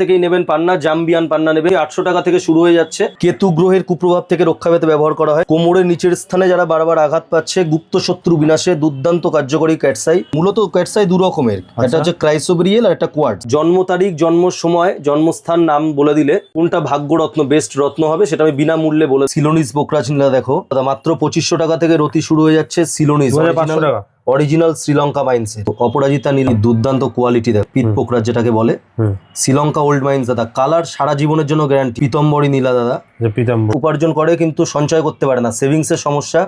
থেকেই নেবেন পান্না জাম্বিয়ান পান্না নেবেন আটশো টাকা থেকে শুরু হয়ে যাচ্ছে। কেতু গ্রহের কুপ্রভাব থেকে রক্ষা পেতে ব্যবহার করা হয়। কোমরের নিচের স্থানে যারা বারবার আঘাত পাচ্ছে গুপ্ত শত্রু বিনাশে দুর্দান্ত কার্যকরী ক্যাটসাই। মূলত ক্যাটসাই দু রকমের। একটা হচ্ছে ক্রাইসোবেরিয়েল আর একটা কোয়ার্ট জন্ম তারিখ জন্ম সময় জন্মস্থান নাম বলে দিলে কোনটা ভাগ্যরত্ন বেস্ট রত্ন হবে সেটা আমি বিনামূল্যে বলে সিলোনিস পোকরাচিনলা দেখো। মাত্র পঁচিশশো টাকা থেকে রতি শুরু হয়ে যাচ্ছে সিলোনিস। অরিজিনাল শ্রীলঙ্কা মাইন্সে অপরাজিতা নীল দুর্দান্ত কোয়ালিটি দেখ পিট পোকরাজ যেটাকে বলে শ্রীলঙ্কা ওল্ড মাইন্স দাদা কালার সারা জীবনের জন্য গ্যারান্টি পিতম্বরী নীলা দাদা। উপার্জন করে কিন্তু সঞ্চয় করতে পারে না সেভিংসের সমস্যা।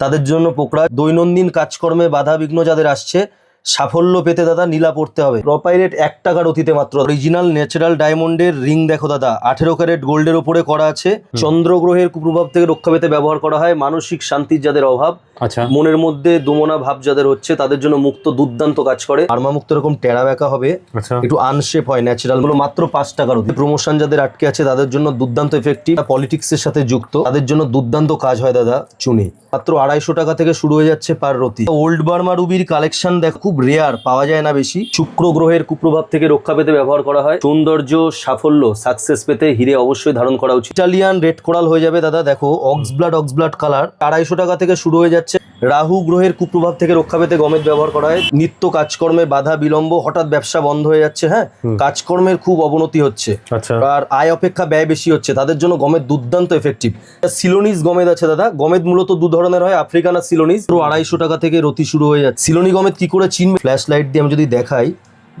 তাদের জন্য পোকরা দৈনন্দিন কাজকর্মে বাধা বিঘ্ন যাদের আসছে সাফল্য পেতে দাদা নীলা পড়তে হবে। প্রপাইরেট এক টাকার অতীতে মাত্র। অরিজিনাল ন্যাচারাল ডায়মন্ডের রিং দেখো দাদা। আঠেরো ক্যারেট গোল্ডের উপরে করা আছে। চন্দ্রগ্রহের কুপ্রভাব থেকে রক্ষা পেতে ব্যবহার করা হয়। মানসিক শান্তির যাদের অভাব আচ্ছা। মনের মধ্যে দোমনা ভাব যাদের হচ্ছে তাদের জন্য মুক্ত দুর্দান্ত কাজ করে। আর্মা মুক্ত এরকম টেরা ব্যাকা হবে। আচ্ছা। একটু আনশেপ হয় ন্যাচারালগুলো মাত্র পাঁচ টাকার প্রমোশন যাদের আটকে আছে তাদের জন্য দুর্দান্ত এফেক্টিভ পলিটিক্স এর সাথে যুক্ত। তাদের জন্য দুর্দান্ত কাজ হয় দাদা চুনি। মাত্র আড়াইশো টাকা থেকে শুরু হয়ে যাচ্ছে পার রতি ওল্ড বার্মা রুবির কালেকশন দেখ খুব রেয়ার পাওয়া যায় না বেশি। শুক্র গ্রহের কুপ্রভাব থেকে রক্ষা পেতে ব্যবহার করা হয়। সৌন্দর্য, সাফল্য সাকসেস পেতে হিরে অবশ্যই ধারণ করা উচিত। ইটালিয়ান রেড কোরাল হয়ে যাবে দাদা, দেখো ox blood ox blood colour আড়াইশো টাকা থেকে শুরু হয়ে যাচ্ছে। রাহু গ্রহের কুপ্রভাব থেকে রক্ষা পেতে গমের ব্যবহার করা হয়। নিত্য কাজকর্মে বাধা বিলম্ব হঠাৎ ব্যবসা বন্ধ হয়ে যাচ্ছে হ্যাঁ? কাজকর্মের খুব অবনতি হচ্ছে। আচ্ছা। আর আয় অপেক্ষা ব্যয় বেশি হচ্ছে তাদের জন্য গমের দুর্দান্ত এফেক্টিভ সিলোনিস গমেদ আছে দাদা। গমেদ মূলত দু ধরনের হয় আফ্রিকান আর সিলোনিস। আড়াইশো টাকা থেকে রতি শুরু হয়ে যাচ্ছে। সিলোনি গমেদ কি করে চিনবে? ফ্ল্যাশ লাইট দিয়ে আমি যদি দেখাই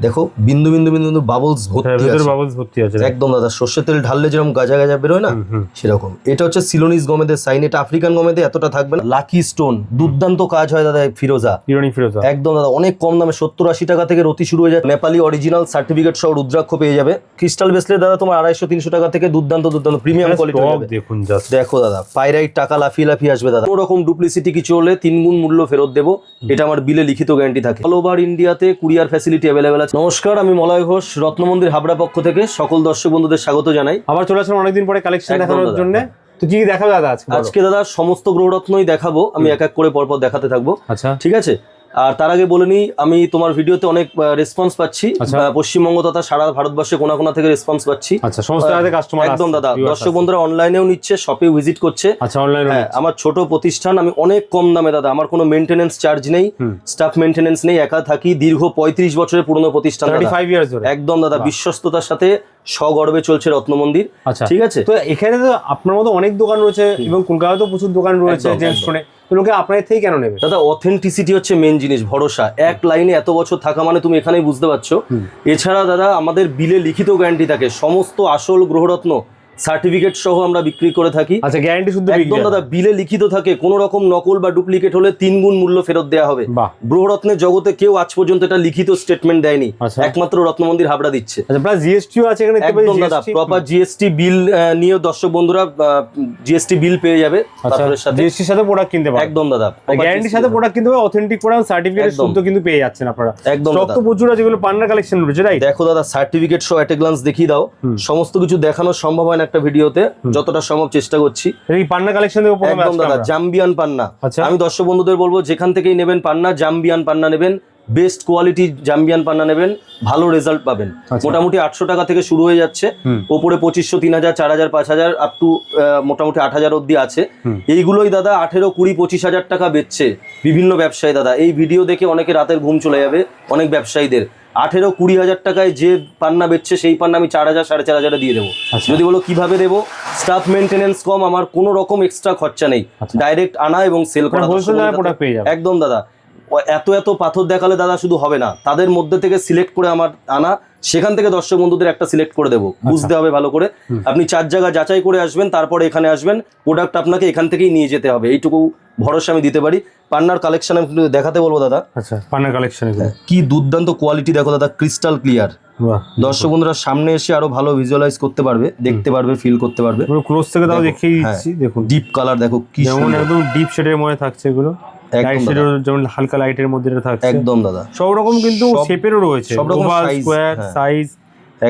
দেখো বিন্দু বিন্দু বিন্দু বিন্দু বাবলস হ্যাঁ, ভর্তি আছে। বাবলস ভর্তি আছে একদম দাদা সর্ষের তেল ঢাললে যেরকম গাজা গাজা বেরোয় না। সেরকম। এটা হচ্ছে সিলোনিস গমেদের সাইন এটা আফ্রিকান গমেদে এতটা থাকবে না। লাকি স্টোন দুর্দান্ত কাজ হয় দাদা ফিরোজা ইরানি ফিরোজা একদম দাদা অনেক কম দামে সত্তর আশি টাকা থেকে রতি শুরু হয়ে যায়। নেপালি অরিজিনাল সার্টিফিকেট সহ রুদ্রাক্ষ পেয়ে যাবে। ক্রিস্টাল বেসলে দাদা তোমার আড়াইশো তিনশো টাকা থেকে দুর্দান্ত দুর্দান্ত প্রিমিয়াম কোয়ালিটি দেখুন জাস্ট দেখো দাদা পাইরাইট টাকা লাফিয়ে লাফিয়ে আসবে দাদা। কোনো রকম ডুপ্লিসিটি কিছু হলে তিন গুণ মূল্য ফেরত দেবো। এটা আমার বিলে লিখিত গ্যারান্টি থাকে। অল ওভার ইন্ডিয়াতে কুরিয়ার ফ্যাসিলিটি অ্যাভেলেবেল আছে নমস্কার আমি মলয় ঘোষ রত্ন মন্দির হাবড়া পক্ষ থেকে সকল দর্শক বন্ধুদের স্বাগত জানাই। আবার চলে আসলাম অনেকদিন পরে কালেকশন দেখানোর। জন্য। তো কি কি দেখাবে দাদা আজকে আজকে দাদা সমস্ত গ্রহরত্নই দেখাবো আমি এক এক করে পরপর দেখাতে থাকব। আচ্ছা। ঠিক আছে? আর তার আগে বলে নিই আমি তোমার ভিডিওতে অনেক রেসপন্স পাচ্ছি। আচ্ছা। পশ্চিমবঙ্গ তথা সারা ভারতবর্ষে কোনা কোনা থেকে রেসপন্স পাচ্ছি। আচ্ছা সমস্ত কাস্টমার একদম দাদা। দর্শক বন্ধুরা অনলাইনেও নিচ্ছে শপে ভিজিট করছে। আচ্ছা অনলাইন হ্যাঁ আমার ছোট প্রতিষ্ঠান আমি অনেক কম দামে দাদা আমার কোনো মেনটেনেন্স চার্জ নেই স্টাফ মেনটেনেন্স নেই একা থাকি দীর্ঘ পঁয়ত্রিশ বছরের পুরনো প্রতিষ্ঠান একদম দাদা বিশ্বস্ততার সাথে সগর্বে চলছে রত্ন মন্দির। আচ্ছা। ঠিক আছে? তো এখানে তো আপনার মতো অনেক দোকান রয়েছে এবং কলকাতাতেও প্রচুর দোকান রয়েছে জেন্টস ফোনে লোকে আপনার থেকে কেন নেবে? দাদা অথেন্টিসিটি হচ্ছে মেন জিনিস ভরসা। এক লাইনে এত বছর থাকা মানে তুমি এখানেই বুঝতে পারছ। এছাড়া দাদা আমাদের বিলে লিখিত গ্যারান্টি থাকে সমস্ত আসল গ্রহরত্ন সার্টিফিকেট সহ আমরা বিক্রি করে থাকি। আচ্ছা গ্যারান্টি শুধু একদম দাদা বিলে লিখিত থাকে কোন রকম নকল বা ডুপ্লিকেট হলে তিন গুণ মূল্য ফেরত দেওয়া হবে। বাহ। গ্রহরত্নের জগতে কেউ আজ পর্যন্ত এটা লিখিত স্টেটমেন্ট দেয়নি। আচ্ছা। একমাত্র রত্নমন্দির হাবড়া দিচ্ছে। আচ্ছা প্লাস জিএসটিও আছে এখানে একদম দাদা প্রপার জিএসটি বিল নিয়ে দর্শক বন্ধুরা জিএসটি বিল পেয়ে যাবে আচ্ছা সাথে। জিএসটির সাথে প্রোডাক্ট কিনতে পারেন একদম দাদা গ্যারান্টির সাথে প্রোডাক্ট কিনতে হবে অথেন্টিক প্রোডাক্ট সার্টিফিকেট। শুদ্ধ কিন্তু পেয়ে যাচ্ছেন আপনারা। একদম স্টক দাদা। তো প্রচুর আছে যেগুলো পান্নার কালেকশন রয়েছে রাইট দেখো দাদা সার্টিফিকেট সহ এট গ্লান্স দেখিয়ে দাও। সমস্ত কিছু দেখানো সম্ভব হয় না একটা ভিডিওতে যতটা সম্ভব চেষ্টা করছি। এই পান্না কালেকশন একদম দাদা। জাম্বিয়ান পান্না। আচ্ছা। আমি দর্শক বন্ধুদের বলব যেখান থেকেই নেবেন পান্না জাম্বিয়ান পান্না নেবেন। বেস্ট কোয়ালিটি জাম্বিয়ান পান্না নেবেন ভালো রেজাল্ট পাবেন। আচ্ছা। মোটামুটি আটশো টাকা থেকে শুরু হয়ে যাচ্ছে। ওপরে পঁচিশশো তিন হাজার চার হাজার পাঁচ হাজার আপ টু মোটামুটি আট হাজার অব্দি আছে। এইগুলোই দাদা আঠেরো কুড়ি পঁচিশ হাজার টাকা বেচছে বিভিন্ন ব্যবসায়ী দাদা। এই ভিডিও দেখে অনেকে রাতের ঘুম চলে যাবে অনেক ব্যবসায়ীদের। আঠেরো কুড়ি হাজার টাকায় যে পান্না বেচছে সেই পান্না আমি চার হাজার সাড়ে চার হাজারে দিয়ে দেবো। আচ্ছা। যদি বলো কীভাবে দেবো স্টাফ মেনটেনেন্স কম আমার কোনো রকম এক্সট্রা খরচা নেই। আচ্ছা। ডাইরেক্ট আনা এবং সেল করা পেয়ে যাবে। একদম দাদা। এত এত পাথর দেখালে দাদা শুধু হবে না। তাদের মধ্যে থেকে সিলেক্ট করে আমার আনা সেখান থেকে দর্শক বন্ধুদের একটা সিলেক্ট করে দেবো। বুঝতে হবে ভালো করে। আপনি চার জায়গা যাচাই করে আসবেন তারপরে এখানে আসবেন। প্রোডাক্ট আপনাকে এখান থেকেই নিয়ে যেতে হবে। এইটুকু ভরসা আমি দিতে পারি। পান্নার কালেকশন আমি দেখাতে বলব দাদা। আচ্ছা পান্নার কালেকশন কি দুর্দান্ত কোয়ালিটি দেখো দাদা ক্রিস্টাল ক্লিয়ার দর্শক বন্ধুরা সামনে এসে আরও ভালো ভিজুয়ালাইজ করতে পারবে দেখতে পারবে ফিল করতে পারবে। পুরো ক্লোজ থেকে তাও দেখো, দেখিয়ে হ্যাঁ। দিচ্ছি দেখুন। ডিপ কালার দেখো কি। একদম ডিপ শেডের মধ্যে থাকছে এগুলো। লাইট একদম যেমন হালকা লাইটের মধ্যে থাকছে। একদম দাদা। সব রকম কিন্তু শেপেরও রয়েছে। সব রকম স্কোয়ার হ্যাঁ। সাইজ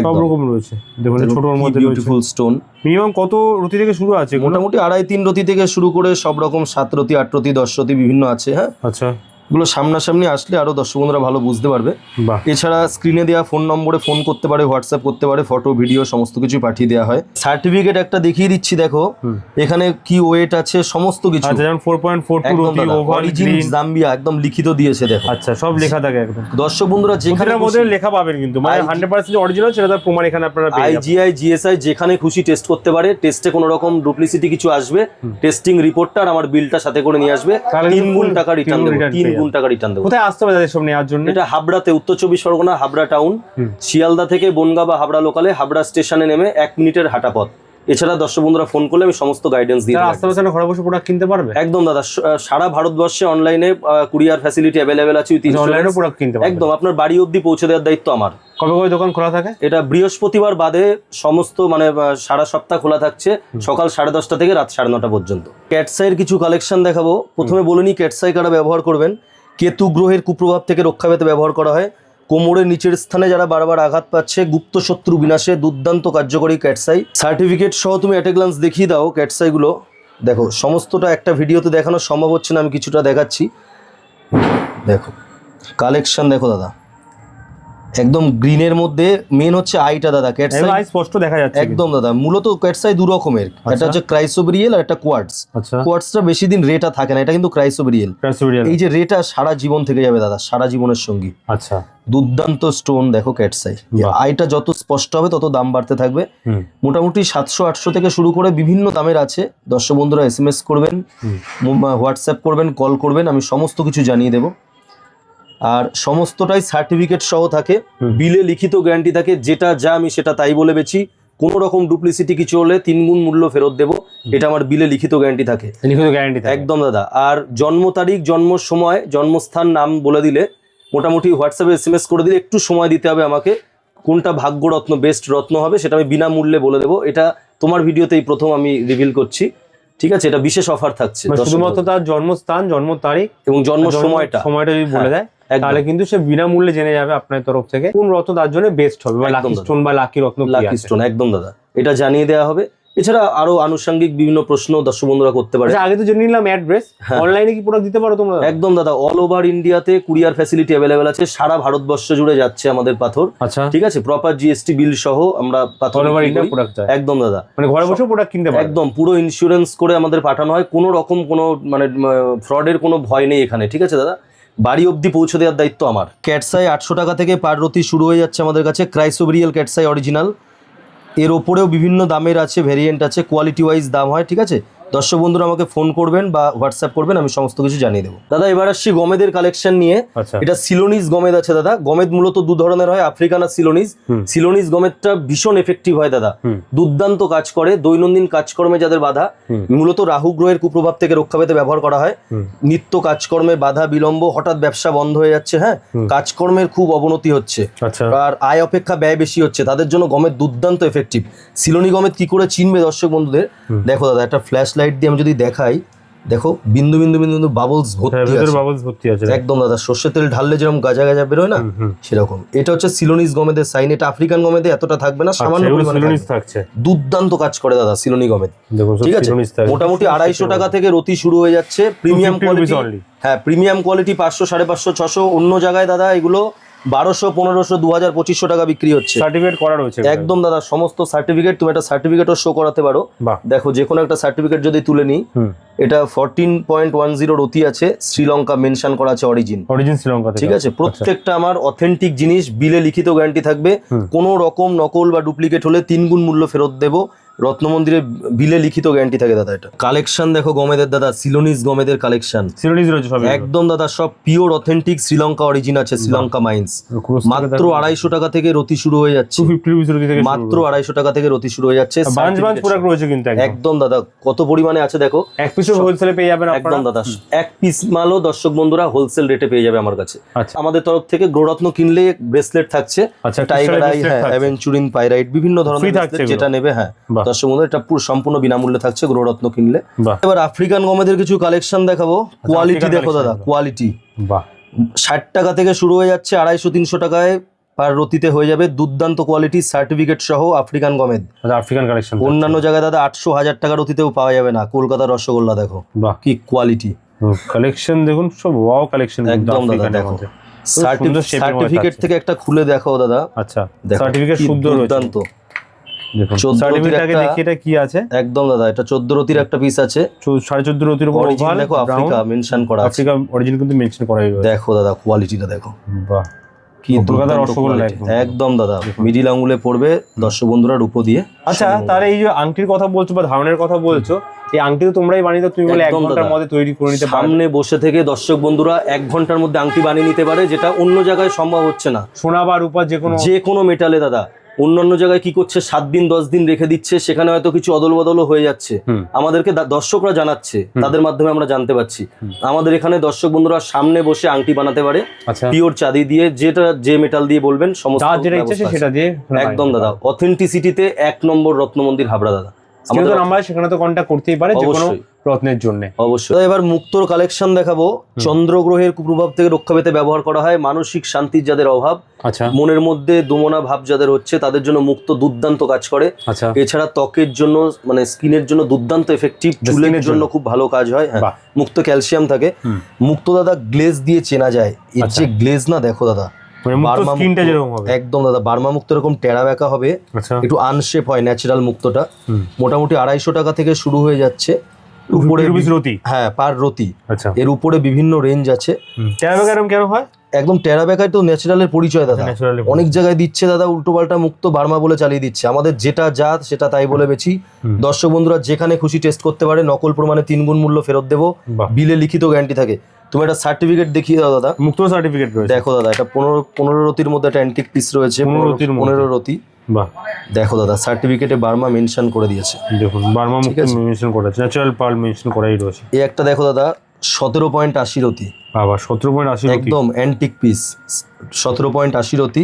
সব রকম রয়েছে। দেখুন ছোটর মধ্যে বিউটিফুল স্টোন মিনিমাম কত থেকে শুরু আছে? মোটামুটি আড়াই তিন রতি থেকে শুরু করে সব রকম সাত রতি আট রতি দশ রতি বিভিন্ন আছে হ্যাঁ। আচ্ছা। এগুলো সামনাসামনি আসলে আরও দর্শক বন্ধুরা ভালো বুঝতে পারবে। এছাড়া স্ক্রিনে দেওয়া ফোন নম্বরে ফোন করতে পারে হোয়াটসঅ্যাপ করতে পারে ফটো ভিডিও সমস্ত কিছু পাঠিয়ে দেওয়া হয়। সার্টিফিকেট একটা দেখিয়ে দিচ্ছি দেখো। এখানে কি ওয়েট আছে সমস্ত কিছু। আচ্ছা ফোর টু একদম অরিজিন জাম্বিয়া একদম লিখিত দিয়েছে দেখো। আচ্ছা সব লেখা থাকে একদম। দর্শক বন্ধুরা যেখানে মধ্যে লেখা পাবেন কিন্তু। মানে অরিজিনাল সেটা তার প্রমাণ এখানে আপনারা পেয়ে যাবেন। আইজিআই জিএসআই যেখানে খুশি টেস্ট করতে পারে টেস্টে কোনো রকম ডুপ্লিসিটি কিছু আসবে। টেস্টিং রিপোর্টটা আর আমার বিলটা সাথে করে নিয়ে আসবে। তিন গুণ টাকা রিটার্ন দেবো তিন পেয়ে গুণ টাকা রিটার্ন দেবো? কোথায় আসতে হবে তাদের সব নেওয়ার জন্য? এটা হাবড়াতে উত্তর চব্বিশ পরগনা হাবড়া টাউন শিয়ালদা থেকে বনগা বা হাবড়া লোকালে হাবড়া স্টেশনে নেমে এক মিনিটের হাঁটা পথ এছাড়া দর্শক বন্ধুরা ফোন করলে আমি সমস্ত গাইডেন্স দিয়ে যারা দেবো। না ঘরে বসে প্রোডাক্ট কিনতে পারবে? একদম দাদা সারা ভারতবর্ষে অনলাইনে কুরিয়ার ফ্যাসিলিটি অ্যাভেলেবেল আছে অনলাইনে প্রোডাক্ট কিনতে একদম আপনার বাড়ি অব্দি পৌঁছে দেওয়ার দায়িত্ব আমার। কবে কবে দোকান খোলা থাকে? এটা বৃহস্পতিবার বাদে সমস্ত মানে সারা সপ্তাহ খোলা থাকছে। সকাল সাড়ে দশটা থেকে রাত সাড়ে নটা পর্যন্ত। ক্যাটসাইয়ের কিছু কালেকশন দেখাবো। প্রথমে বলে নিই ক্যাটসাই কারা ব্যবহার করবেন? কেতু গ্রহের কুপ্রভাব থেকে রক্ষা পেতে ব্যবহার করা হয়। কোমরের নিচের স্থানে যারা বারবার আঘাত পাচ্ছে গুপ্ত শত্রু বিনাশে দুর্দান্ত কার্যকরী ক্যাটসাই। সার্টিফিকেট সহ তুমি অ্যাট গ্লান্স দেখিয়ে দাও ক্যাটসাইগুলো। দেখো সমস্তটা একটা ভিডিওতে দেখানো সম্ভব হচ্ছে না আমি কিছুটা দেখাচ্ছি। দেখো কালেকশন দেখো দাদা। একদম গ্রিনের মধ্যে মেন হচ্ছে আইটা দাদা ক্যাটসাই একদম স্পষ্ট দেখা যাচ্ছে একদম দাদা মূলত ক্যাটসাই দু রকমের একটা হচ্ছে ক্রাইসোবেরিয়েল আর একটা কোয়ার্টস আচ্ছা। কোয়ার্টসটা বেশি দিন রেটা থাকে না এটা কিন্তু ক্রাইসোবেরিয়েল এই যে রেটা সারা জীবন থেকে যাবে দাদা সারা জীবনের সঙ্গী। আচ্ছা। দুর্দান্ত স্টোন দেখো ক্যাটসাই। আইটা যত স্পষ্ট হবে তত দাম বাড়তে থাকবে। হুম। মোটামুটি সাতশো আটশো থেকে শুরু করে বিভিন্ন দামের আছে। দর্শক বন্ধুরা এস এম এস করবেন। হোয়াটসঅ্যাপ করবেন কল করবেন আমি সমস্ত কিছু জানিয়ে দেব। আর সমস্তটাই সার্টিফিকেট সহ থাকে। বিলে লিখিত গ্যারান্টি থাকে যেটা যা আমি সেটা তাই বলে বেছি কোনো রকম ডুপ্লিসিটি কিছু হলে তিন গুণ মূল্য ফেরত দেবো এটা আমার বিলে লিখিত গ্যারান্টি থাকে। লিখিত গ্যারান্টি থাকে। একদম দাদা। আর জন্ম তারিখ জন্ম সময় জন্মস্থান নাম বলে দিলে মোটামুটি হোয়াটসঅ্যাপে এস এম এস করে দিলে একটু সময় দিতে হবে আমাকে। কোনটা ভাগ্যরত্ন বেস্ট রত্ন হবে সেটা আমি বিনামূল্যে বলে দেবো। এটা তোমার ভিডিওতেই প্রথম আমি রিভিল করছি। ঠিক আছে? এটা বিশেষ অফার থাকছে মানে শুধুমাত্র তার জন্মস্থান জন্ম তারিখ এবং জন্ম সময়টা। সময়টা যদি বলে দেয়। তাহলে কিন্তু সে বিনামূল্যে জেনে যাবে আপনার তরফ থেকে কোন রত্ন তার জন্য বেস্ট হবে বা লাকি স্টোন বা লাকি রত্ন লাকি স্টোন একদম দাদা। এটা জানিয়ে দেওয়া হবে। এছাড়া আরও আনুষঙ্গিক বিভিন্ন প্রশ্ন দর্শক বন্ধুরা করতে পারে। আচ্ছা আগে তো জেনে নিলাম অ্যাড্রেস। অনলাইনে কি প্রোডাক্ট দিতে পারো তোমরা? একদম দাদা অল ওভার ইন্ডিয়াতে কুরিয়ার ফ্যাসিলিটি অ্যাভেলেবেল আছে। সারা ভারতবর্ষ জুড়ে যাচ্ছে আমাদের পাথর। আচ্ছা। ঠিক আছে? প্রপার জিএসটি বিল সহ আমরা পাথর অল ওভার ইন্ডিয়া প্রোডাক্ট একদম দাদা। মানে ঘরে বসে প্রোডাক্ট কিনতে পারো একদম পুরো ইন্স্যুরেন্স করে আমাদের পাঠানো হয়। কোনো রকম কোনো মানে ফ্রডের কোনো ভয় নেই এখানে। ঠিক আছে দাদা? বাড়ি অবধি পৌঁছে দেওয়ার দায়িত্ব আমার। ক্যাটসাই আটশো টাকা থেকে পার রতি শুরু হয়ে যাচ্ছে আমাদের কাছে ক্রাইসোবেরিয়াল ক্যাটসাই অরিজিনাল এর ওপরেও বিভিন্ন দামের আছে ভেরিয়েন্ট আছে কোয়ালিটি ওয়াইজ দাম হয়, ঠিক আছে? দর্শক বন্ধুরা আমাকে ফোন করবেন বা হোয়াটসঅ্যাপ করবেন আমি সমস্ত কিছু জানিয়ে দেবো। দাদা এবার আসছি গমেদের কালেকশন নিয়ে। আচ্ছা। এটা সিলোনিজ গমেদ আছে দাদা। গমেদ মূলত দু ধরনের হয় আফ্রিকান আর সিলোনিজ হুম। সিলোনিজ গমেদটা ভীষণ এফেক্টিভ হয় দাদা। দুর্দান্ত কাজ করে দৈনন্দিন কাজকর্মে যাদের বাধা মূলত রাহু গ্রহের কুপ্রভাব থেকে রক্ষা পেতে ব্যবহার করা হয়। নিত্য কাজকর্মে বাধা বিলম্ব হঠাৎ ব্যবসা বন্ধ হয়ে যাচ্ছে হ্যাঁ? কাজকর্মের খুব অবনতি হচ্ছে। আচ্ছা। আর আয় অপেক্ষা ব্যয় বেশি হচ্ছে তাদের জন্য গমের দুর্দান্ত এফেক্টিভ সিলোনি গমেদ কি করে চিনবে দর্শক বন্ধুদের? দেখো দাদা একটা ফ্ল্যাশ লাইট দিয়ে আমি যদি দেখাই দেখো বিন্দু বিন্দু বিন্দু বিন্দু বাবলস হ্যাঁ, ভর্তি ভেতরে আছে। বাবলস ভর্তি আছে। একদম দাদা সর্ষে তেল ঢাললে যেরকম গাজা গাজা বেরোয় না। সেরকম। এটা হচ্ছে সিলোনিস গমেদের সাইন এটা আফ্রিকান গমেদে এতটা থাকবে না আচ্ছা, সামান্য পরিমাণে। থাকছে। দুর্দান্ত কাজ করে দাদা সিলোনি গমেদ ঠিক আছে? মোটামুটি আড়াইশো টাকা থেকে রতি শুরু হয়ে যাচ্ছে। প্রিমিয়াম কোয়ালিটি হ্যাঁ প্রিমিয়াম কোয়ালিটি পাঁচশো সাড়ে পাঁচশো ছশো অন্য জায়গায় দাদা এগুলো বারোশো পনেরোশো দু হাজার পঁচিশশো টাকা বিক্রি হচ্ছে। সার্টিফিকেট করা রয়েছে একদম দাদা সমস্ত সার্টিফিকেট তুমি একটা সার্টিফিকেটও শো করাতে পারো। দেখো যে কোনো একটা সার্টিফিকেট যদি তুলে নিই এটা ফোরটিন পয়েন্ট ওয়ান জিরো রতি আছে শ্রীলঙ্কা মেনশন করা আছে অরিজিন অরিজিন শ্রীলঙ্কা ঠিক আছে? প্রত্যেকটা আমার অথেন্টিক জিনিস বিলে লিখিত গ্যারান্টি থাকবে। কোনো রকম নকল বা ডুপ্লিকেট হলে তিন গুণ মূল্য ফেরত দেবো। রত্ন মন্দিরে বিলে লিখিত গ্যারান্টি থাকে দাদা এটা। কালেকশন দেখো গমেদের দাদা সিলোনিস গমেদের কালেকশন সিলোনিস রয়েছে সব একদম দাদা সব পিওর অথেন্টিক শ্রীলঙ্কা অরিজিন আছে শ্রীলঙ্কা মাইন্স মাত্র আড়াইশো টাকা থেকে রতি শুরু হয়ে যাচ্ছে। মাত্র আড়াইশো টাকা থেকে রতি শুরু হয়ে যাচ্ছে। প্রোডাক্ট রয়েছে কিন্তু একদম। দাদা কত পরিমাণে আছে দেখো। এক পিস হোলসেলে পেয়ে যাবেন একদম দাদা এক পিস মালও দর্শক বন্ধুরা হোলসেল রেটে পেয়ে যাবে আমার কাছে। আচ্ছা। আমাদের তরফ থেকে গ্রোরত্ন কিনলে ব্রেসলেট থাকছে। আচ্ছা টাইগার আই হ্যাঁ। অ্যাভেঞ্চুরিন পাইরাইট বিভিন্ন ধরনের যেটা নেবে হ্যাঁ। দর্শক বন্ধু এটা পুরো সম্পূর্ণ বিনামূল্যে থাকছে গ্রোরত্ন কিনলে। এবার আফ্রিকান গমেদের কিছু কালেকশন দেখাবো। কোয়ালিটি দেখো দাদা কোয়ালিটি ষাট টাকা থেকে শুরু হয়ে যাচ্ছে আড়াইশো তিনশো টাকায় পার রতিতে হয়ে যাবে। দুর্দান্ত কোয়ালিটি সার্টিফিকেট সহ আফ্রিকান গমেদ আচ্ছা আফ্রিকান কালেকশন অন্যান্য জায়গায় দাদা আটশো হাজার টাকার রতিতেও পাওয়া যাবে না। কলকাতার রসগোল্লা দেখো কি কোয়ালিটি কালেকশন দেখুন সব ওয়াও কালেকশন একদম দাদা দেখো। সুন্দর মধ্যে সার্টিফিকেট থেকে একটা খুলে দেখো দাদা। আচ্ছা সার্টিফিকেট শুদ্ধ দুর্দান্ত। দেখুন 14 সার্টিফিকেট আগে দেখি এটা কি আছে? একদম দাদা এটা চোদ্দ রতির একটা পিস আছে। রতির উপর ওভাল দেখো আফ্রিকা মেনশন করা আছে। আফ্রিকা অরিজিন কিন্তু মেনশন দেখো দাদা কোয়ালিটিটা দেখো। বাহ। কি কলকাতার রসগোল্লা একদম। একদম দাদা মিডিল আঙুলে পড়বে দর্শক বন্ধুরা রূপো দিয়ে আচ্ছা এই যে আংটির কথা বলছো বা ধারণের কথা বলছো এই আংটি তো তোমরাই বানিয়ে দাও তুমি বলে এক ঘণ্টার মধ্যে তৈরি করে নিতে সামনে বসে থেকে দর্শক বন্ধুরা এক ঘণ্টার মধ্যে আংটি বানিয়ে নিতে পারে যেটা অন্য জায়গায় সম্ভব হচ্ছে না। সোনা বা রূপা যে কোনো যে কোনো মেটালে দাদা। অন্যান্য জায়গায় কি করছে সাত দিন দশ দিন রেখে দিচ্ছে সেখানে হয়তো কিছু অদল বদলও হয়ে যাচ্ছে। আমাদেরকে দর্শকরা জানাচ্ছে তাদের মাধ্যমে আমরা জানতে পারছি। আমাদের এখানে দর্শক বন্ধুরা সামনে বসে আংটি বানাতে পারে আচ্ছা। পিওর চাঁদি দিয়ে যেটা যে মেটাল দিয়ে বলবেন সমস্ত। সেটা দিয়ে একদম দাদা অথেন্টিসিটিতে এক নম্বর রত্ন মন্দির হাবড়া দাদা। আমাদের নাম্বার সেখানে তো কন্ট্যাক্ট করতেই পারে যে কোনো। রত্নের জন্য। অবশ্যই। এবার মুক্তোর কালেকশন দেখাবো। চন্দ্রগ্রহের কুপ্রভাব থেকে রক্ষা পেতে ব্যবহার করা হয় মানসিক শান্তির যাদের অভাব। আচ্ছা। মনের মধ্যে দোমনা ভাব যাদের হচ্ছে তাদের জন্য মুক্ত দুর্দান্ত কাজ করে। আচ্ছা। এছাড়া ত্বকের জন্য মানে স্কিনের জন্য দুর্দান্ত এফেক্টিভ চুলের জন্য। খুব ভালো কাজ হয় হ্যাঁ। মুক্ত ক্যালসিয়াম থাকে। মুক্ত দাদা গ্লেজ দিয়ে চেনা যায়। এর আচ্ছা। যে গ্লেজ না দেখো দাদা। মানে একদম দাদা বার্মা মুক্ত এরকম টেরা বেঁকা হবে। আচ্ছা। একটু আনশেপ হয় ন্যাচারাল মুক্তটা। মোটামুটি আড়াইশো টাকা থেকে শুরু হয়ে যাচ্ছে। উপরে রুপিস রতি? হ্যাঁ পার রতি। আচ্ছা। এর উপরে বিভিন্ন রেঞ্জ আছে। টেরাবে এরকম কেন হয়? একদম টেরা বেকায় তো ন্যাচারালের পরিচয় দাদা। অনেক জায়গায় দিচ্ছে দাদা উল্টো পাল্টা মুক্ত বার্মা বলে চালিয়ে দিচ্ছে। আমাদের যেটা জাত সেটা তাই বলে বেছি। দর্শক বন্ধুরা যেখানে খুশি টেস্ট করতে পারে নকল প্রমাণে তিন গুণ মূল্য ফেরত দেবো। বিলে লিখিত গ্যারান্টি থাকে। তুমি একটা সার্টিফিকেট দেখিয়ে দাও দাদা। মুক্ত সার্টিফিকেট দেখো দাদা এটা পনেরো পনেরো রতির মধ্যে একটা অ্যান্টিক পিস রয়েছে পনেরো রতি। বাহ। দেখো দাদা সার্টিফিকেটে বার্মা মেনশন করে দিয়েছে। দেখুন বার্মা। মেনশন করা আছে। ন্যাচারাল পার্ল মেনশন করাই রয়েছে। এই একটা দেখো দাদা সতেরো পয়েন্ট আশি রতি। বাবা সতেরো পয়েন্ট আশি একদম অ্যান্টিক পিস সতেরো পয়েন্ট আশি রতি।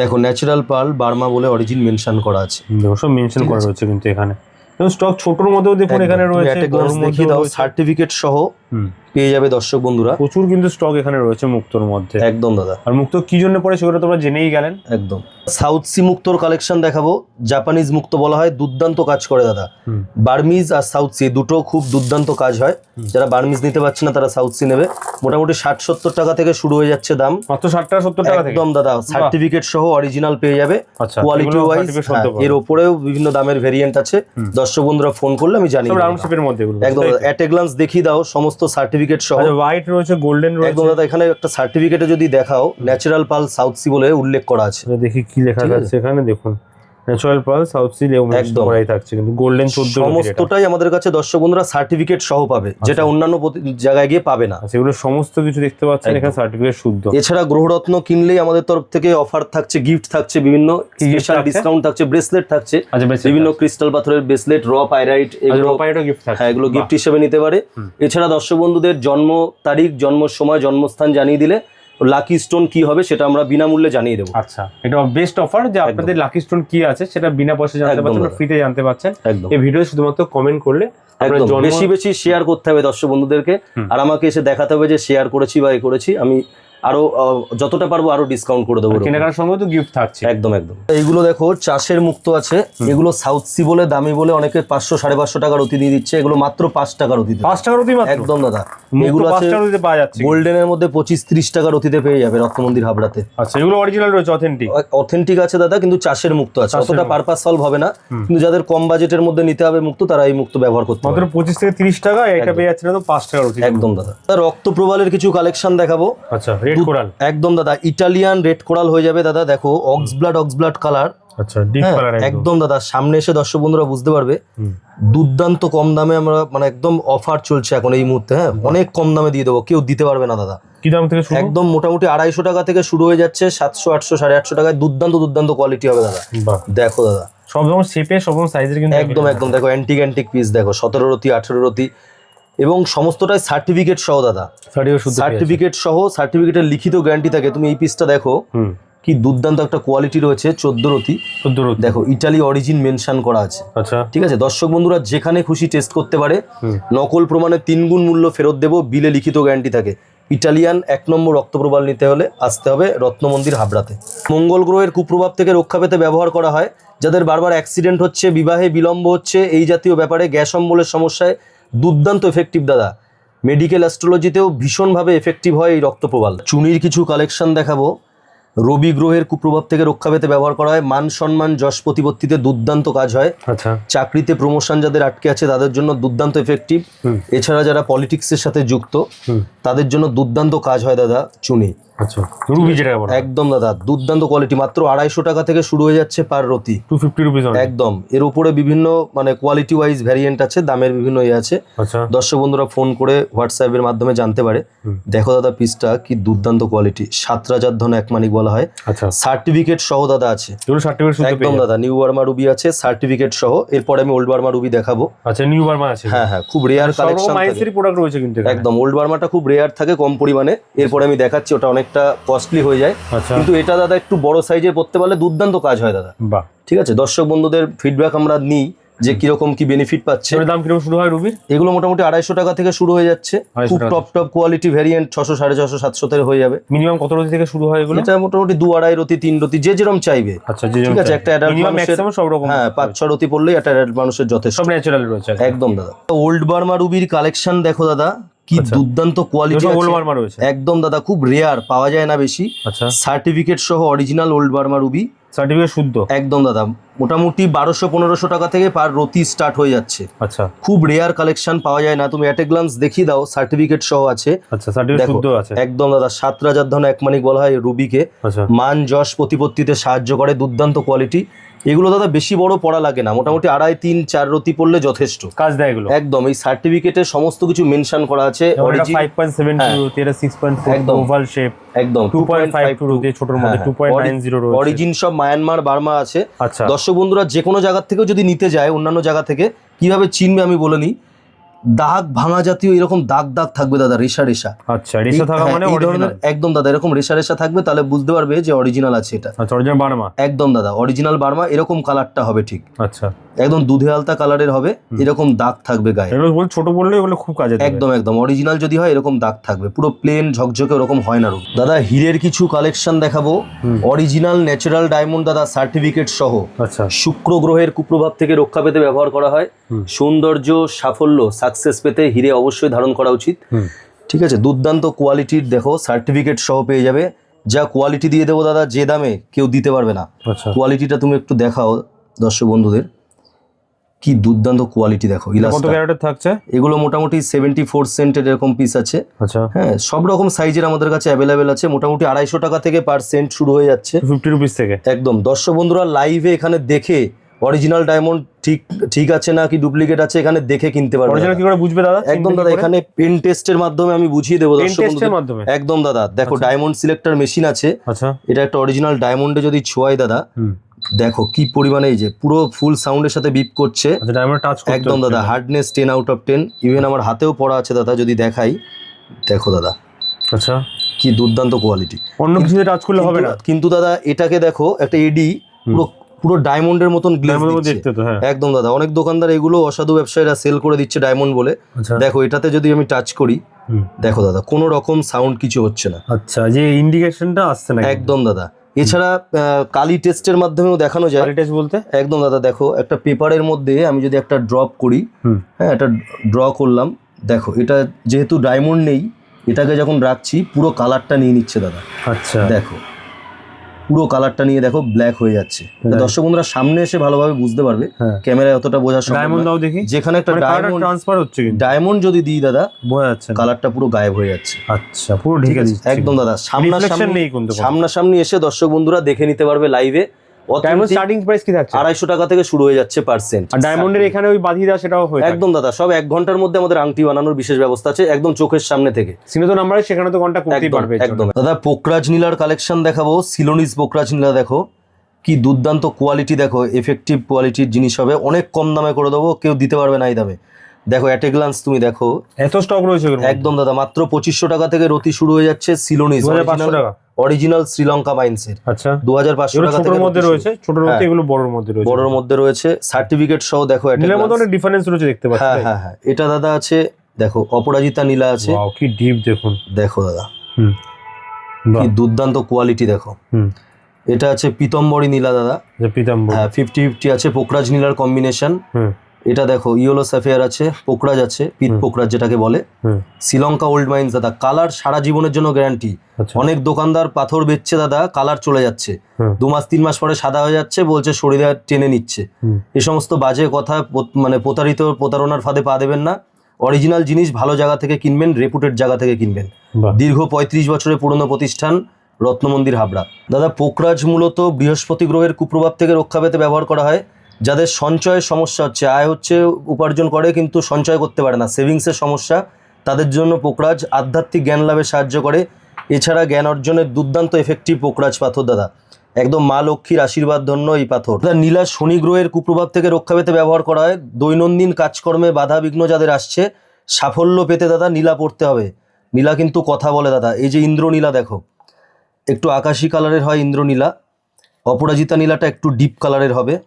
দেখো ন্যাচারাল পার্ল বার্মা বলে অরিজিন মেনশন করা আছে। সব মেনশন করা। রয়েছে কিন্তু এখানে। স্টক ছোটর মধ্যেও দেখুন এখানে রয়েছে দেখিয়ে দাও সার্টিফিকেট সহ। পেয়ে যাবে দর্শক বন্ধুরা। প্রচুর কিন্তু স্টক এখানে রয়েছে মুক্তর মধ্যে। একদম দাদা। আর মুক্ত কি জন্য পড়ে সেগুলো তোমরা জেনেই গেলেন? একদম। সাউথ সি মুক্তোর কালেকশন দেখাবো। জাপানিজ মুক্ত বলা হয় দুর্দান্ত কাজ করে দাদা। বার্মিজ আর সাউথ সি দুটো খুব দুর্দান্ত কাজ হয়। যারা বার্মিজ নিতে পারছে না তারা সাউথ সি নেবে। মোটামুটি ষাট সত্তর টাকা থেকে শুরু হয়ে যাচ্ছে দাম। মাত্র ষাট টাকা সত্তর টাকা একদম দাদা। সার্টিফিকেট সহ অরিজিনাল পেয়ে যাবে। আচ্ছা কোয়ালিটি ওয়াইজ certificate সত্য পাবে। এর ওপরেও বিভিন্ন দামের ভেরিয়েন্ট আছে। দর্শক বন্ধুরা ফোন করলে আমি জানি একদম অ্যাট এ গ্লান্স দেখিয়ে দাও সমস্ত সার্টিফিকেট সহ। আচ্ছা হোয়াইট রয়েছে গোল্ডেন রয়েছে। একদম দাদা এখানে একটা সার্টিফিকেটে যদি দেখাও ন্যাচারাল পাল সাউথ সি বলে উল্লেখ করা আছে। আচ্ছা, দেখি কি লেখা। আছে এখানে দেখুন। ন্যাচারাল পাল সাউথ সি একদম। করাই থাকছে কিন্তু গোল্ডেন চোদ্দ সমস্তটাই আমাদের কাছে দর্শক বন্ধুরা সার্টিফিকেট সহ পাবে যেটা অন্যান্য জায়গায় গিয়ে পাবে না। আচ্ছা এগুলো সমস্ত কিছু দেখতে পাচ্ছেন এখানে সার্টিফিকেট শুদ্ধ। এছাড়া গ্রহরত্ন কিনলেই আমাদের তরফ থেকে অফার থাকছে গিফট থাকছে বিভিন্ন স্পেশাল ডিসকাউন্ট থাকছে ব্রেসলেট থাকছে আচ্ছা বিভিন্ন ক্রিস্টাল পাথরের ব্রেসলেট র পাইরাইট এগুলো হ্যাঁ এগুলো গিফট হিসেবে নিতে পারে। এছাড়া দর্শক বন্ধুদের জন্ম তারিখ জন্ম সময় জন্মস্থান জানিয়ে দিলে লাকি স্টোন কি হবে সেটা আমরা বিনামূল্যে জানিয়ে দেবো। আচ্ছা এটা বেস্ট অফার যে আপনাদের লাকি স্টোন কি আছে সেটা বিনা পয়সা জানতে পারছেন। ফ্রিতে জানতে পারছেন। এই ভিডিও শুধুমাত্র কমেন্ট করলে বেশি বেশি শেয়ার করতে হবে দর্শক বন্ধুদেরকে। আর আমাকে এসে দেখাতে হবে যে শেয়ার করেছি বা এ করেছি। আমি আরও আহ, যতটা পারব আরও ডিসকাউন্ট করে দেবো। কেনাকাটার সঙ্গে তো গিফট থাকছে। একদম একদম। এইগুলো দেখো চাষের মুক্ত আছে। এগুলো সাউথ সি বলে দামি বলে অনেকে পাঁচশো সাড়ে পাঁচশো টাকার অতি দিয়ে দিচ্ছে। এগুলো মাত্র পাঁচ টাকার অতিতে। পাঁচ টাকার অতি একদম দাদা। এগুলো পাঁচ আছে গোল্ডেনের মধ্যে পঁচিশ ত্রিশ টাকার অতিতে পেয়ে যাবে রত্নমন্দির হাবড়াতে। আচ্ছা এগুলো অরিজিনাল রয়েছে অথেন্টিক অথেন্টিক আছে দাদা কিন্তু চাষের মুক্ত আছে। অতটা পারপাস সলভ হবে না। কিন্তু যাদের কম বাজেটের মধ্যে নিতে হবে মুক্ত তারা এই মুক্ত ব্যবহার করতে মাত্র পঁচিশ থেকে তিরিশ টাকা এটা পেয়ে যাচ্ছে না তো পাঁচ টাকার অতি একদম দাদা। দাদা, রক্ত প্রবালের কিছু কালেকশন দেখাবো। আচ্ছা রেড কোরাল। একদম দাদা ইটালিয়ান রেড কোরাল হয়ে যাবে দাদা দেখো ox blood ox blood colour. আচ্ছা ডিপ কালার একদম। একদম দাদা সামনে এসে দর্শক বন্ধুরা বুঝতে পারবে দুর্দান্ত কম দামে আমরা মানে একদম অফার চলছে এখন এই মুহূর্তে হ্যাঁ অনেক কম দামে দিয়ে দেবো কেউ দিতে পারবে না দাদা। কি দাম থেকে শুরু? একদম মোটামুটি আড়াইশো টাকা থেকে শুরু হয়ে যাচ্ছে সাতশো আটশো সাড়ে আটশো টাকায় দুর্দান্ত দুর্দান্ত কোয়ালিটি হবে দাদা। দেখো দাদা। সব রকম শেপে সব রকম সাইজের কিন্তু একদম একদম দেখো অ্যান্টিক অ্যান্টিক পিস দেখো সতেরো রতি আঠেরো রতি এবং সমস্তটাই সার্টিফিকেট সহ দাদা। সার্টিফিকেট সহ সার্টিফিকেটের লিখিত গ্যারান্টি থাকে। তুমি এই পিসটা দেখো। কি দুর্দান্ত একটা কোয়ালিটি রয়েছে চোদ্দ রতি। চোদ্দ রতি। দেখো ইটালি অরিজিন মেনশন করা আছে। আচ্ছা। ঠিক আছে? দর্শক বন্ধুরা যেখানে খুশি টেস্ট করতে পারে। নকল প্রমাণে তিন গুণ মূল্য ফেরত দেবো বিলে লিখিত গ্যারান্টি থাকে। ইটালিয়ান এক নম্বর রক্তপ্রবাল নিতে হলে আসতে হবে রত্নমন্দির হাবড়াতে। মঙ্গল গ্রহের কুপ্রভাব থেকে রক্ষা পেতে ব্যবহার করা হয়। যাদের বারবার অ্যাক্সিডেন্ট হচ্ছে বিবাহে বিলম্ব হচ্ছে এই জাতীয় ব্যাপারে গ্যাস অম্বলের সমস্যায় দুর্দান্ত এফেক্টিভ দাদা। মেডিকেল অ্যাস্ট্রোলজিতেও ভীষণভাবে এফেক্টিভ হয় এই রক্তপ্রবাল। চুনির কিছু কালেকশন দেখাবো। রবি গ্রহের কুপ্রভাব থেকে রক্ষা পেতে ব্যবহার করা হয়। মান সম্মান যশ প্রতিপত্তিতে দুর্দান্ত কাজ হয়। আচ্ছা। চাকরিতে প্রমোশন যাদের আটকে আছে তাদের জন্য দুর্দান্ত এফেক্টিভ এছাড়া যারা পলিটিক্সের সাথে যুক্ত তাদের জন্য দুর্দান্ত কাজ হয় দাদা চুনি। আচ্ছা রুবি যেটা বলো। একদম দাদা দুর্দান্ত কোয়ালিটি মাত্র আড়াইশো টাকা থেকে শুরু হয়ে যাচ্ছে পার রতি টু ফিফটি রুপিস একদম এর উপরে বিভিন্ন মানে কোয়ালিটি ওয়াইজ ভ্যারিয়েন্ট আছে দামের বিভিন্ন ইয়ে আছে। আচ্ছা। দর্শক বন্ধুরা ফোন করে হোয়াটসঅ্যাপের মাধ্যমে জানতে পারে। দেখো দাদা পিসটা কি দুর্দান্ত কোয়ালিটি সাত রাজার ধন এক মানিক বলা হয়। আচ্ছা। সার্টিফিকেট সহ দাদা আছে। একদম দাদা নিউ বার্মা রুবি আছে সার্টিফিকেট সহ। এরপরে আমি ওল্ড বার্মা রুবি দেখাবো। আচ্ছা নিউ বার্মা আছে। হ্যাঁ হ্যাঁ খুব রেয়ার কালেকশন প্রোডাক্ট রয়েছে কিন্তু একদম ওল্ড বার্মাটা খুব রেয়ার থাকে কম পরিমাণে। এরপরে আমি দেখাচ্ছি ওটা অনেকটা কস্টলি হয়ে যায়। আচ্ছা। কিন্তু এটা দাদা একটু বড় সাইজের পড়তে পারলে দুর্দান্ত কাজ হয় দাদা। ঠিক আছে? দর্শক বন্ধুদের ফিডব্যাক আমরা নিই যে কীরকম কি বেনিফিট পাচ্ছে। দাম কীরকম শুরু হয় রুবির? এগুলো মোটামুটি আড়াইশো টাকা থেকে শুরু হয়ে যাচ্ছে। খুব টপ টপ কোয়ালিটি ভ্যারিয়েন্ট ছশো সাড়ে ছশো সাতশো থেকে হয়ে যাবে। মিনিমাম কত রতি থেকে শুরু হয় এগুলো? এটা মোটামুটি দু আড়াই রতি তিন রতি যে যেরকম চাইবে। আচ্ছা ঠিক আছে, একটা মানুষের- সব রকম হ্যাঁ পাঁচ ছ রতি পড়লেই একটা adult মানুষের যথেষ্ট। সব ন্যাচারাল রয়েছে একদম দাদা। ওল্ড বার্মা রুবির কালেকশন দেখো দাদা। কি আচ্ছা। দুর্দান্ত কোয়ালিটি ওল্ড বার্মা রয়েছে একদম দাদা খুব রেয়ার পাওয়া যায় না বেশি। আচ্ছা। সার্টিফিকেট সহ original old Burma ruby certificate শুদ্ধ। একদম দাদা মোটামুটি বারোশো পনেরোশো টাকা থেকে পার রতি স্টার্ট হয়ে যাচ্ছে। আচ্ছা। খুব রেয়ার কালেকশন পাওয়া যায় না তুমি অ্যাট গ্লান্স দেখিয়ে দাও সার্টিফিকেট সহ আছে। আচ্ছা সার্টিফিকেট শুদ্ধ আছে। একদম দাদা সাত রাজার ধন এক মানিক বলা হয় রুবিকে আচ্ছা। মান যশ প্রতিপত্তিতে সাহায্য করে দুর্দান্ত কোয়ালিটি এগুলো দাদা বেশি বড় পড়া লাগে না। মোটামুটি আড়াই তিন চার রতি পড়লে যথেষ্ট। কাজ দেয় এগুলো। একদম এই সার্টিফিকেটে সমস্ত কিছু মেনশন করা আছে। সেভেন হ্যাঁ। রয়েছে। অরিজিন সব মায়ানমার বার্মা আছে। আচ্ছা। দর্শক বন্ধুরা যে কোনো জায়গা থেকেও যদি নিতে যায় অন্যান্য জায়গা থেকে কীভাবে চিনবে আমি বলে নিই। দাগ ভাঙা জাতীয় এরকম দাগ দাগ থাকবে দাদা রেশা রেশা। আচ্ছা রেশা থাকা হ্যাঁ, মানে এই অরিজিনাল ধরনের একদম দাদা এরকম রেশা রেশা থাকবে তাহলে বুঝতে পারবে যে অরিজিনাল আছে এটা। আচ্ছা অরিজিনাল বার্মা? একদম দাদা অরিজিনাল বার্মা এরকম কালারটা হবে ঠিক। আচ্ছা। একদম দুধে আলতা কালারের হবে এরকম দাগ থাকবে গায়ে। বল ছোট বললে এগুলো খুব কাজে দেবে। একদম একদম অরিজিনাল যদি হয় এরকম দাগ থাকবে পুরো প্লেন ঝকঝকে ওরকম হয় না রূপ দাদা হীরের কিছু কালেকশন দেখাবো। অরিজিনাল ন্যাচারাল ডায়মন্ড দাদা সার্টিফিকেট সহ। আচ্ছা। শুক্র গ্রহের কুপ্রভাব থেকে রক্ষা পেতে ব্যবহার করা হয়। সৌন্দর্য সাফল্য সাকসেস পেতে হিরে অবশ্যই ধারণ করা উচিত। ঠিক আছে দুর্দান্ত কোয়ালিটির দেখো সার্টিফিকেট সহ পেয়ে যাবে। যা কোয়ালিটি দিয়ে দেবো দাদা যে দামে কেউ দিতে পারবে না। আচ্ছা। কোয়ালিটিটা তুমি একটু দেখাও দর্শক বন্ধুদের। কি দুর্দান্ত কোয়ালিটি দেখো কত ইলাস্টা ক্যারেটের থাকছে? এগুলো মোটামুটি সেভেন্টি ফোর সেন্টের এরকম পিস আছে। আচ্ছা। হ্যাঁ সব রকম সাইজের আমাদের কাছে অ্যাভেলেবেল আছে। মোটামুটি আড়াইশো টাকা থেকে পার সেন্ট শুরু হয়ে যাচ্ছে। ফিফটি রুপিস থেকে? একদম। দর্শক বন্ধুরা লাইভে এখানে দেখে অরিজিনাল ডায়মন্ড ঠিক ঠিক আছে না কি ডুপ্লিকেট আছে এখানে দেখে কিনতে পারবে অরিজিনাল কি করে বুঝবে দাদা? একদম দাদা এখানে পেন টেস্টের মাধ্যমে আমি বুঝিয়ে দেবো দর্শক বন্ধুদের। একদম দাদা দেখো। ডায়মন্ড সিলেক্টর মেশিন আছে। আচ্ছা। এটা একটা অরিজিনাল ডায়মন্ডে যদি ছোঁয়াই দাদা দেখো কি পরিমাণে এই যে পুরো ফুল সাউন্ডের সাথে বিপ করছে। আচ্ছা ডায়মন্ড টাচ একদম দাদা hardness ten out of ten even আমার হাতেও পড়া আছে দাদা যদি দেখাই। দেখো দাদা। আচ্ছা। কি দুর্দান্ত কোয়ালিটি অন্য কিছুতে টাচ করলে হবে না। কিন্তু দাদা এটাকে দেখো একটা এডি পুরো পুরো ডায়মন্ডের মতন গ্লেজ ডায়মন্ডের দেখতে তো হ্যাঁ। একদম দাদা অনেক দোকানদার এগুলো অসাধু ব্যবসায়ীরা সেল করে দিচ্ছে ডায়মন্ড বলে। আচ্ছা। দেখো এটাতে যদি আমি টাচ করি। দেখো দাদা কোনো রকম সাউন্ড কিছু হচ্ছে না। আচ্ছা যে ইন্ডিকেশনটা আসছে না একদম দাদা। এছাড়া কালি টেস্টের মাধ্যমেও দেখানো যায়। কালি টেস্ট বলতে? একদম দাদা দেখো একটা পেপারের মধ্যে আমি যদি একটা ড্রপ করি হ্যাঁ একটা ড্র করলাম দেখো এটা যেহেতু ডায়মন্ড নেই এটাকে যখন রাখছি পুরো কালারটা নিয়ে নিচ্ছে দাদা। আচ্ছা। দেখো পুরো কালারটা নিয়ে দেখো ব্ল্যাক হয়ে যাচ্ছে। দর্শক বন্ধুরা সামনে এসে ভালোভাবে বুঝতে পারবে ক্যামেরা ক্যামেরায় অতটা বোঝা ডায়মন্ড দাও দেখি। যেখানে একটা মানে ডায়মন্ড ট্রান্সফার হচ্ছে ডায়মন্ড যদি দিই দাদা বোঝা যাচ্ছে কালারটা পুরো গায়েব হয়ে যাচ্ছে। আচ্ছা পুরো ঠিক ঢেকে আছে? একদম দাদা। সামনে সামনাসামনি সামনাসামনি এসে দর্শক বন্ধুরা দেখে নিতে পারবে লাইভে ডায়মন্ড স্টার্টিং প্রাইস কি থাকছে? আড়াইশো টাকা থেকে শুরু হয়ে যাচ্ছে পার্সেন্ট আর ডায়মন্ডের এখানে ওই বাঁধিয়ে দেওয়া সেটাও হয়ে একদম দাদা সব এক ঘণ্টার মধ্যে আমাদের আংটি বানানোর বিশেষ ব্যবস্থা আছে একদম চোখের সামনে থেকে। সিনে তো নাম্বারে সেখানে তো কন্ট্যাক্ট করতেই পারবে একদম। দাদা পোকরাজ নীলার কালেকশন দেখাবো সিলোনিস পোকরাজ নীলা দেখো। কি দুর্দান্ত কোয়ালিটি দেখো এফেক্টিভ কোয়ালিটির জিনিস হবে। অনেক কম দামে করে দেবো কেউ দিতে পারবে না এই দামে। দেখো অ্যাট গ্লান্স তুমি দেখো। এত স্টক রয়েছে একদম দাদা মাত্র পঁচিশশো টাকা থেকে রতি শুরু হয়ে যাচ্ছে সিলোনিস টাকা। অরিজিনাল শ্রীলঙ্কা মাইন্সের আচ্ছা। দু হাজার পাঁচশো টাকা ছোটোর মধ্যে রতি রয়েছে ছোটোর মধ্যে হ্যাঁ। এগুলো বড়োর মধ্যে রয়েছে। বড়োর মধ্যে রয়েছে। সার্টিফিকেট সহ দেখো at মধ্যে অনেক ডিফারেন্স রয়েছে দেখতে পাচ্ছি হ্যাঁ হ্যাঁ হ্যাঁ। এটা দাদা আছে দেখো অপরাজিতা নীলা আছে। কি ডিপ দেখুন। দেখো দাদা। হুম। কি দুর্দান্ত কোয়ালিটি দেখো। হুম। এটা আছে পিতম্বরী নীলা দাদা। যে পিতাম্বর। হ্যাঁ ফিফটি ফিফটি আছে পোকরাজ নীলার কম্বিনেশন হুম। এটা দেখো ইয়েলো স্যাফিয়ার আছে পোকরাজ আছে পিত হুম। পোকরাজ যেটাকে বলে। শ্রীলঙ্কা ওল্ড মাইন্স দাদা কালার সারা জীবনের জন্য গ্যারান্টি। আচ্ছা। অনেক দোকানদার পাথর বেচছে দাদা কালার চলে যাচ্ছে। দু মাস তিন মাস পরে সাদা হয়ে যাচ্ছে বলছে শরীরে টেনে নিচ্ছে। এ সমস্ত বাজে কথা মানে প্রতারিত প্রতারণার ফাঁদে পা দেবেন না। অরিজিনাল জিনিস ভালো জায়গা থেকে কিনবেন রেপুটেড জায়গা থেকে কিনবেন। দীর্ঘ পঁয়ত্রিশ বছরের পুরনো প্রতিষ্ঠান রত্নমন্দির হাবড়া। দাদা পোকরাজ মূলত বৃহস্পতি গ্রহের কুপ্রভাব থেকে রক্ষা পেতে ব্যবহার করা হয়। যাদের সঞ্চয়ের সমস্যা হচ্ছে, আয় হচ্ছে, উপার্জন করে কিন্তু সঞ্চয় করতে পারে না। সেভিংসের সমস্যা, তাদের জন্য পোকরাজ আধ্যাত্মিক জ্ঞান লাভে সাহায্য করে। এছাড়া জ্ঞান অর্জনের দুর্দান্ত এফেক্টিভ পোকরাজ পাথর, দাদা। একদম মা লক্ষ্মীর আশীর্বাদ ধন্য এই পাথর। নীলা শনি গ্রহের কুপ্রভাব থেকে রক্ষা পেতে ব্যবহার করা হয়। দৈনন্দিন কাজকর্মে বাধা বিঘ্ন যাদের আসছে, সাফল্য পেতে দাদা নীলা পড়তে হবে। নীলা কিন্তু কথা বলে, দাদা। এই যে ইন্দ্রনীলা, দেখো। একটু আকাশি কালারের হয় ইন্দ্রনীলা। অপরাজিতা নীলাটা একটু ডিপ কালারের হবে।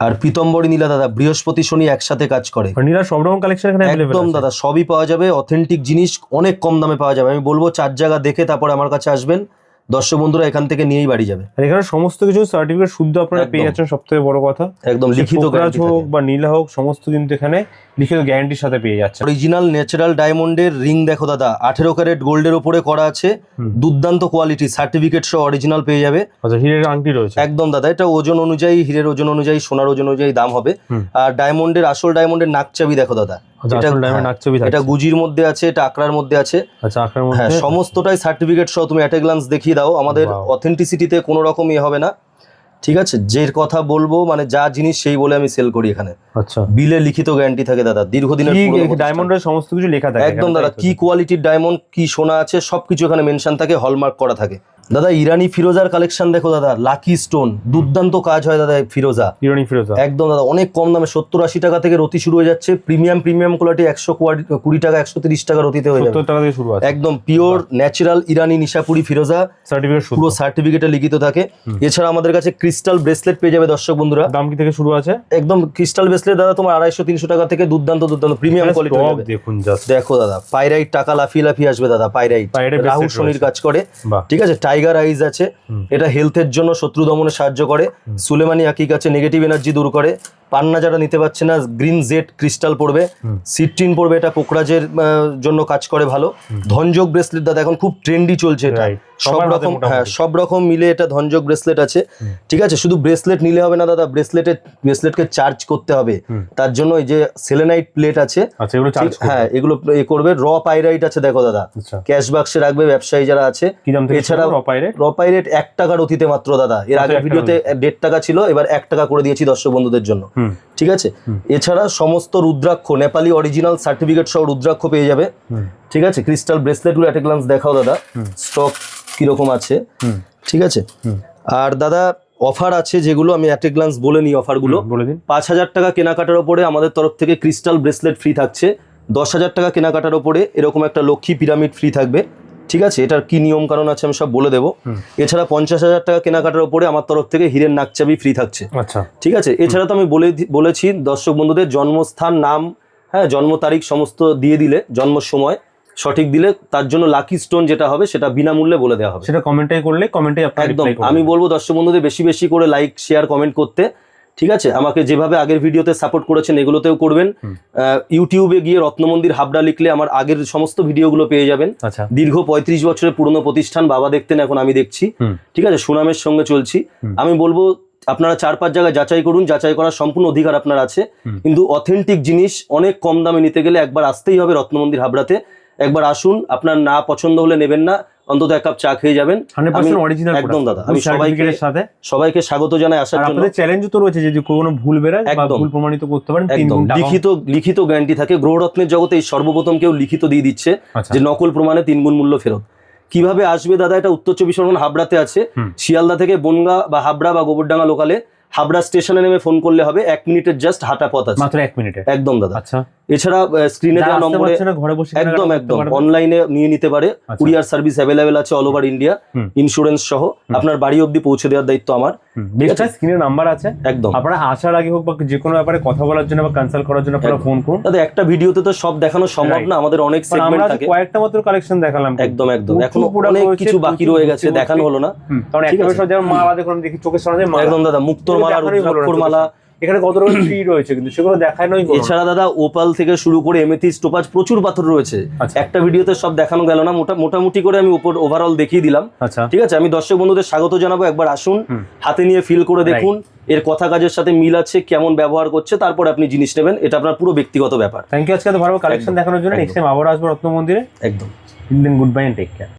আর পীতম্বরী নীলা দাদা বৃহস্পতি শনি একসাথে কাজ করে। নীলা সব রকম কালেকশন এখানে একদম দাদা সবই পাওয়া যাবে অথেন্টিক জিনিস অনেক কম দামে পাওয়া যাবে। আমি বলব চার জায়গা দেখে তারপরে আমার কাছে আসবেন। দর্শক বন্ধুরা এখান থেকে নিয়েই বাড়ি যাবে। আর এখানে সমস্ত কিছু সার্টিফিকেট শুদ্ধ আপনারা পেয়ে যাচ্ছেন সব থেকে বড় কথা। একদম লিখিত হোক বা নীলা হোক সমস্ত কিন্তু এখানে লিখিত গ্যারান্টির সাথে পেয়ে যাচ্ছে। অরিজিনাল ন্যাচারাল ডায়মন্ডের রিং দেখো দাদা আঠেরো ক্যারেট গোল্ডের উপরে করা আছে। দুর্দান্ত কোয়ালিটি সার্টিফিকেট সহ অরিজিনাল পেয়ে যাবে। আচ্ছা হিরের আংটি রয়েছে। একদম দাদা এটা ওজন অনুযায়ী হীরের ওজন অনুযায়ী সোনার ওজন অনুযায়ী দাম হবে। আর ডায়মন্ডের আসল ডায়মন্ডের নাকচাবি দেখো দাদা। আচ্ছা এটা- গুজির মধ্যে আছে এটা আকরার মধ্যে আছে। আচ্ছা হ্যাঁ সমস্তটাই সার্টিফিকেট সহ তুমি অ্যাট গ্লান্স দেখিয়ে দাও। আমাদের. অথেন্টিসিটিতে কোনো রকম ইয়ে হবে না। ঠিক আছে? যে কথা বলব মানে যা জিনিস সেই বলে আমি সেল করি এখানে। আচ্ছা। বিলে লিখিত গ্যারান্টি থাকে দাদা দীর্ঘদিনের ডায়মন্ডের সমস্ত কিছু লেখা থাকে একদম দাদা কি কোয়ালিটির ডায়মন্ড কি সোনা আছে সবকিছু এখানে মেনশন থাকে হলমার্ক করা থাকে। দাদা ইরানি ফিরোজার কালেকশন দেখো দাদা লাকি স্টোন দুর্দান্ত কাজ হয় দাদা ফিরোজা। ইরানি ফিরোজা। একদম দাদা অনেক কম দামে সত্তর আশি টাকা থেকে রতি শুরু হয়ে যাচ্ছে। প্রিমিয়াম প্রিমিয়াম কোয়ালিটি একশো কুড়ি টাকা একশো তিরিশ টাকা রতিতে হয়ে যাবে। টাকা থেকে শুরু আছে। একদম পিওর ন্যাচারাল ইরানি নিশাপুরি ফিরোজা। সার্টিফিকেট পুরো সার্টিফিকেটে লিখিত থাকে। এছাড়া আমাদের কাছে ক্রিস্টাল ব্রেসলেট পেয়ে যাবে দর্শক বন্ধুরা। দাম কি থেকে শুরু আছে? একদম ক্রিস্টাল ব্রেসলেট দাদা তোমার আড়াইশো তিনশো টাকা থেকে দুর্দান্ত দুর্দান্ত প্রিমিয়াম কোয়ালিটি দেখুন দেখো দাদা পাইরাইট টাকা লাফিয়ে লাফিয়ে আসবে দাদা পাইরাইট রাহুল রাহু শনির কাজ করে। ঠিক আছে টাইগার আইজ আছে। এটা হেলথের জন্য শত্রু দমনে সাহায্য করে। সুলেমানি আকিক আছে নেগেটিভ এনার্জি দূর করে। পান্না যারা নিতে পারছে না গ্রিন জেড ক্রিস্টাল পড়বে। সিট্রিন পড়বে এটা কোকরাজের জন্য কাজ করে ভালো। ধনযোগ ব্রেসলেট দাদা এখন খুব ট্রেন্ডি চলছে এটা। সব রকম হ্যাঁ সব রকম মিলে এটা ধনযোগ ব্রেসলেট আছে। ঠিক আছে শুধু ব্রেসলেট নিলে হবে না দাদা ব্রেসলেটের ব্রেসলেটকে চার্জ করতে হবে। তার জন্য এই যে সেলেনাইট প্লেট আছে আচ্ছা হ্যাঁ এগুলো এ করবে। র পাইরাইট আছে দেখো দাদা। আচ্ছা। ক্যাশ বাক্সে রাখবে ব্যবসায়ী যারা আছে। এছাড়া র পাইরেট এক টাকার অতীতে মাত্র দাদা। এর মাত্র আগের ভিডিওতে দেড় টাকা ছিল এবার এক টাকা করে দিয়েছি দর্শক বন্ধুদের জন্য। ঠিক আছে? এছাড়া সমস্ত রুদ্রাক্ষ নেপালি অরিজিনাল সার্টিফিকেট সহ রুদ্রাক্ষ পেয়ে যাবে। ঠিক আছে? ক্রিস্টাল ব্রেসলেটগুলো অ্যাট গ্লান্স দেখাও দাদা। স্টক কীরকম আছে? ঠিক আছে? আর দাদা অফার আছে যেগুলো আমি অ্যাট গ্লান্স বলে নিই অফারগুলো পাঁচ হাজার টাকা কেনাকাটার ওপরে আমাদের তরফ থেকে ক্রিস্টাল ব্রেসলেট ফ্রি থাকছে। দশ হাজার টাকা কেনাকাটার ওপরে এরকম একটা লক্ষ্মী পিরামিড ফ্রি থাকবে। ঠিক আছে এটার কি নিয়ম কারণ আছে আমি সব বলে দেবো। এছাড়া পঞ্চাশ হাজার টাকা কেনাকাটার ওপরে আমার তরফ থেকে হীরের নাকচাবি ফ্রি থাকছে। আচ্ছা। ঠিক আছে এছাড়া তো আমি বলে বলেছি দর্শক বন্ধুদের জন্মস্থান নাম হ্যাঁ জন্ম তারিখ সমস্ত দিয়ে দিলে জন্ম সময় সঠিক দিলে তার জন্য লাকি স্টোন যেটা হবে সেটা বিনামূল্যে বলে দেওয়া হবে। সেটা কমেন্টে করলে কমেন্টে একদম আমি বলব দর্শক বন্ধুদের বেশি বেশি করে লাইক শেয়ার কমেন্ট করতে। ঠিক আছে? আমাকে যেভাবে আগের ভিডিওতে সাপোর্ট করেছেন এগুলোতেও করবেন। ইউটিউবে গিয়ে রত্নমন্দির হাবড়া লিখলে আমার আগের সমস্ত ভিডিওগুলো পেয়ে যাবেন। আচ্ছা। দীর্ঘ পঁয়ত্রিশ বছরের পুরনো প্রতিষ্ঠান বাবা দেখতেন এখন আমি দেখছি। ঠিক আছে? সুনামের সঙ্গে চলছি। আমি বলব আপনারা চার পাঁচ জায়গায় যাচাই করুন যাচাই করার সম্পূর্ণ অধিকার আপনার আছে। কিন্তু অথেন্টিক জিনিস অনেক কম দামে নিতে গেলে একবার আসতেই হবে রত্নমন্দির হাবড়াতে। একবার আসুন আপনার না পছন্দ হলে নেবেন না। অন্তত এক কাপ চা খেয়ে যাবেন। একদম দাদা, আমি সবাইকে- সাথে। সবাইকে স্বাগত জানাই আসার জন্য। আপনাদের চ্যালেঞ্জ তো রয়েছে যদি কোনো ভুল বেরোয় বা একদম। ভুল প্রমাণিত করতে পারেন একদম। লিখিত লিখিত গ্যারান্টি থাকে। গ্রহরত্নের জগতে এই সর্বপ্রথম কেউ লিখিত দিয়ে দিচ্ছে আচ্ছা। যে নকল প্রমাণে তিন গুণ মূল্য ফেরত। কীভাবে আসবে দাদা? এটা উত্তর চব্বিশ পরগনা হাবড়াতে আছে। শিয়ালদা থেকে বনগা বা হাবড়া বা গোবরডাঙ্গা লোকালে হাবড়া স্টেশনে নেমে ফোন করলে হবে এক মিনিটের জাস্ট হাঁটা পথ আছে। মাত্র এক মিনিটে? একদম দাদা। আচ্ছা। এছাড়া স্ক্রিনে দেওয়া নম্বরে ঘরে বসে একদম একদম অনলাইনে নিয়ে নিতে পারে। আচ্ছা। কুরিয়ার সার্ভিস অ্যাভেলেবেল আছে অল ওভার ইন্ডিয়া। ইন্স্যুরেন্স সহ। আপনার বাড়ি অবধি পৌঁছে দেওয়ার দায়িত্ব আমার। বেশটা স্ক্রিনে নাম্বার আছে? একদম। আপনারা আসার আগে হোক বা যে কোনো ব্যাপারে কথা বলার জন্য বা কনসাল্ট করার জন্য আপনারা ফোন করুন। দাদা একটা ভিডিওতে তো সব দেখানো সম্ভব না আমাদের অনেক সেগমেন্ট আমরা থাকে। কয়েকটা মাত্র কালেকশন দেখালাম একদম একদম। এখনও অনেক কিছু বাকি রয়ে গেছে দেখানো হলো না। কারণ একটা বিষয় যেমন মালা দেখুন দেখি চোখের সামনে একদম দাদা মুক্তোর এখানে কত রকম ট্রি রয়েছে কিন্তু সেগুলো দেখানোই এছাড়া দাদা ওপাল থেকে শুরু করে এমেথিস টোপাজ প্রচুর পাথর রয়েছে। আচ্ছা। একটা ভিডিওতে সব দেখানো গেল না মোটামুটি করে আমি উপর ওভারঅল দেখিয়ে দিলাম। আচ্ছা। ঠিক আছে? আমি দর্শক বন্ধুদের স্বাগত জানাব একবার আসুন হাতে নিয়ে ফিল করে দেখুন এর কথা কাজের সাথে মিল আছে কেমন ব্যবহার করছে তারপর আপনি জিনিস নেবেন এটা আপনার পুরো ব্যক্তিগত ব্যাপার। থ্যাংক ইউ আজকে তো ভালো কালেকশন দেখানোর জন্য। নেক্সট টাইম আবার আসব রত্ন মন্দিরে একদম গুড বাই টেক কেয়ার